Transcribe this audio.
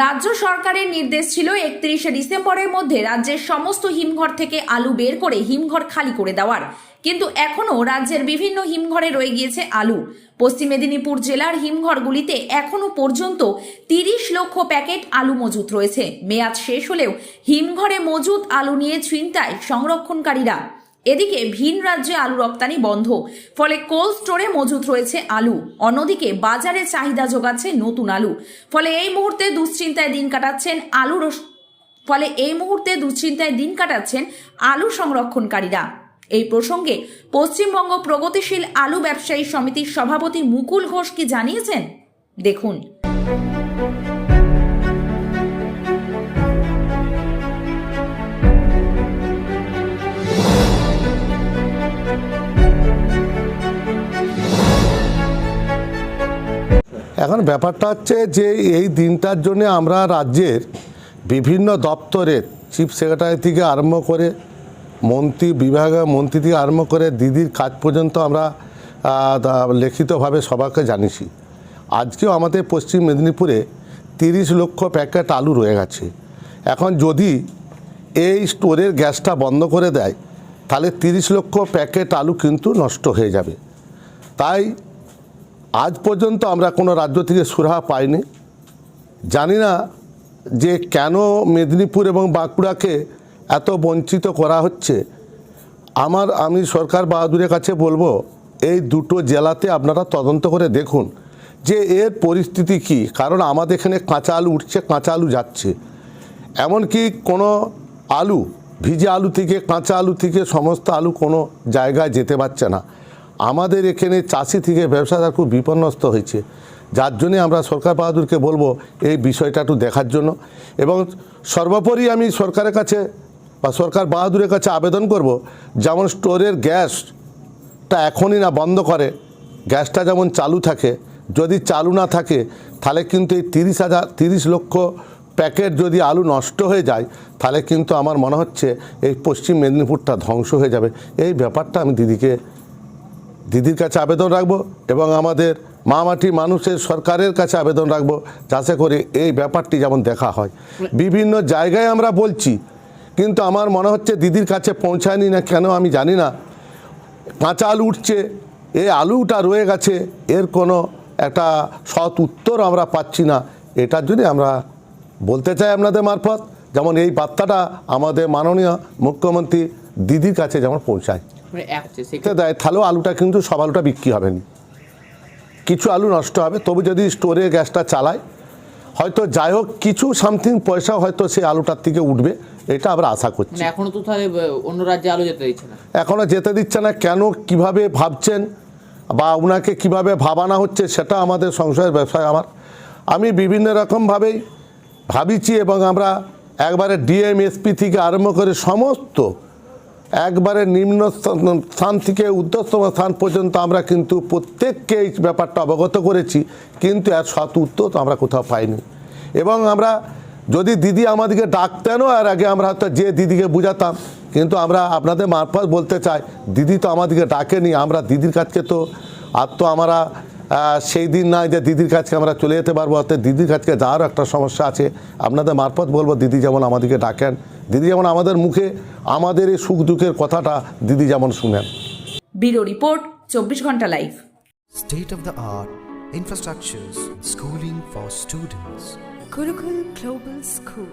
রাজ্য সরকারের নির্দেশ ছিল একত্রিশে ডিসেম্বরের মধ্যে রাজ্যের সমস্ত হিমঘর থেকে আলু বের করে হিমঘর খালি করে দেওয়ার। কিন্তু এখনও রাজ্যের বিভিন্ন হিমঘরে রয়ে গিয়েছে আলু। পশ্চিম মেদিনীপুর জেলার হিমঘরগুলিতে এখনও পর্যন্ত তিরিশ লক্ষ প্যাকেট আলু মজুত রয়েছে। মেয়াদ শেষ হলেও হিমঘরে মজুত আলু নিয়ে ছিনতায় সংরক্ষণকারীরা এদিকে ভিন রাজ্যে আলু রপ্তানি বন্ধ। ফলে কোল্ড স্টোরে মজুত রয়েছে আলু। অন্যদিকে বাজারে চাহিদা যোগাচ্ছে নতুন আলু। ফলে এই মুহূর্তে দুশ্চিন্তায় দিন কাটাচ্ছেন আলু ফলে এই মুহূর্তে দুশ্চিন্তায় দিন কাটাচ্ছেন আলু সংরক্ষণকারীরা। এই প্রসঙ্গে পশ্চিমবঙ্গ প্রগতিশীল আলু ব্যবসায়ী সমিতির সভাপতি মুকুল ঘোষ কি জানিয়েছেন? দেখুন। এখন ব্যাপারটা হচ্ছে যে এই দিনটার জন্য আমরা রাজ্যের বিভিন্ন দপ্তরের চিফ সেক্রেটারি থেকে আরম্ভ করে মন্ত্রী বিভাগীয় মন্ত্রী থেকে আরম্ভ করে দিদির কাজ পর্যন্ত আমরা লিখিতভাবে সবাইকে জানিয়েছি। আজকেও আমাদের পশ্চিম মেদিনীপুরে তিরিশ লক্ষ প্যাকেট আলু রয়ে গেছে। এখন যদি এই স্টোরের গ্যাসটা বন্ধ করে দেয়, তাহলে তিরিশ লক্ষ প্যাকেট আলু কিন্তু নষ্ট হয়ে যাবে। তাই আজ পর্যন্ত আমরা কোনো রাজ্য থেকে সুরাহা পাইনি। জানি না যে কেন মেদিনীপুর এবং বাঁকুড়াকে এত বঞ্চিত করা হচ্ছে। আমার, আমি সরকার বাহাদুরের কাছে বলব, এই দুটো জেলাতে আপনারা তদন্ত করে দেখুন যে এর পরিস্থিতি কি। কারণ আমাদের এখানে কাঁচা আলু উঠছে, কাঁচা আলু যাচ্ছে। এমনকি কোনো আলু, ভিজে আলু থেকে, কাঁচা আলু থেকে সমস্ত আলু কোনো জায়গায় যেতে পারছে না। আমাদের এখানে চাষি থেকে ব্যবসাদার খুব বিপন্নস্ত হয়েছে। যার জন্যে আমরা সরকার বাহাদুরকে বলব এই বিষয়টা একটু দেখার জন্য। এবং সর্বোপরি আমি সরকারের কাছে বা সরকার বাহাদুরের কাছে আবেদন করব, যেমন স্টোরের গ্যাসটা এখনই না বন্ধ করে, গ্যাসটা যেমন চালু থাকে, যদি চালু না থাকে, তাহলে কিন্তু এই তিরিশ হাজার, তিরিশ লক্ষ প্যাকেট যদি আলু নষ্ট হয়ে যায়, তাহলে কিন্তু আমার মনে হচ্ছে এই পশ্চিম মেদিনীপুরটা ধ্বংস হয়ে যাবে। এই ব্যাপারটা আমি দিদিকে দিদির কাছে আবেদন রাখব এবং আমাদের মামাটি মানুষের সরকারের কাছে আবেদন রাখব যাতে করে এই ব্যাপারটি যেমন দেখা হয়। বিভিন্ন জায়গায় আমরা বলছি, কিন্তু আমার মনে হচ্ছে দিদির কাছে পৌঁছায়নি না কেন আমি জানি না। কাঁচা আলু উঠছে, এই আলুটা রয়ে গেছে, এর কোনো একটা সৎ উত্তর আমরা পাচ্ছি না। এটার জন্য আমরা বলতে চাই আপনাদের মারফত যেমন এই বার্তাটা আমাদের মাননীয় মুখ্যমন্ত্রী দিদির কাছে যেমন পৌঁছায়। মানে দেয় তাহলেও আলুটা কিন্তু সব আলুটা বিক্রি হবে না। কিছু আলু নষ্ট হবে তবু যদি স্টোরে গ্যাসটা চালায় হয়তো যাই হোক কিছু সামথিং পয়সা হয়তো সেই আলুটার থেকে উঠবে এটা আমরা আশা করছি। মানে এখনও তো তাহলে অন্য রাজ্যে আলো যেতে দিচ্ছে না। এখনও যেতে দিচ্ছে না কেন কীভাবে ভাবছেন বা ওনাকে কীভাবে ভাবানো হচ্ছে সেটা আমাদের সংশয়ের ব্যবসায় আমার। আমি বিভিন্ন রকমভাবেই ভাবিছি এবং আমরা একবারে ডিএমএসপি থেকে আরম্ভ করে সমস্ত, একবারে নিম্ন স্থান- থেকে উদ্ধস্তম স্থান পর্যন্ত আমরা কিন্তু প্রত্যেককে এই ব্যাপারটা অবগত করেছি, কিন্তু এর সৎ উত্তর তো আমরা কোথাও পাইনি। এবং আমরা যদি দিদি আমাদেরকে ডাকতেনও আর আগে আমরা হয়তো যে দিদিকে বুঝাতাম, কিন্তু আমরা আপনাদের মারফত বলতে চাই, দিদি তো আমাদেরকে ডাকেনি, আমরা দিদির কাছকে তো আর তো আমরা সেই দিন নাই যে দিদির কাছকে আমরা চলে যেতে পারব অর্থাৎ দিদির কাছকে যাওয়ারও একটা সমস্যা আছে আপনাদের মারফত বলব দিদি যেমন আমাদেরকে ডাকেন দিদি যেমন আমাদের মুখে আমাদের এই সুখ দুঃখের কথাটা দিদি যেমন শুনেন ব্যুরো রিপোর্ট চব্বিশ ঘণ্টা live State of the art infrastructures, schooling for students. Gurukul Global School.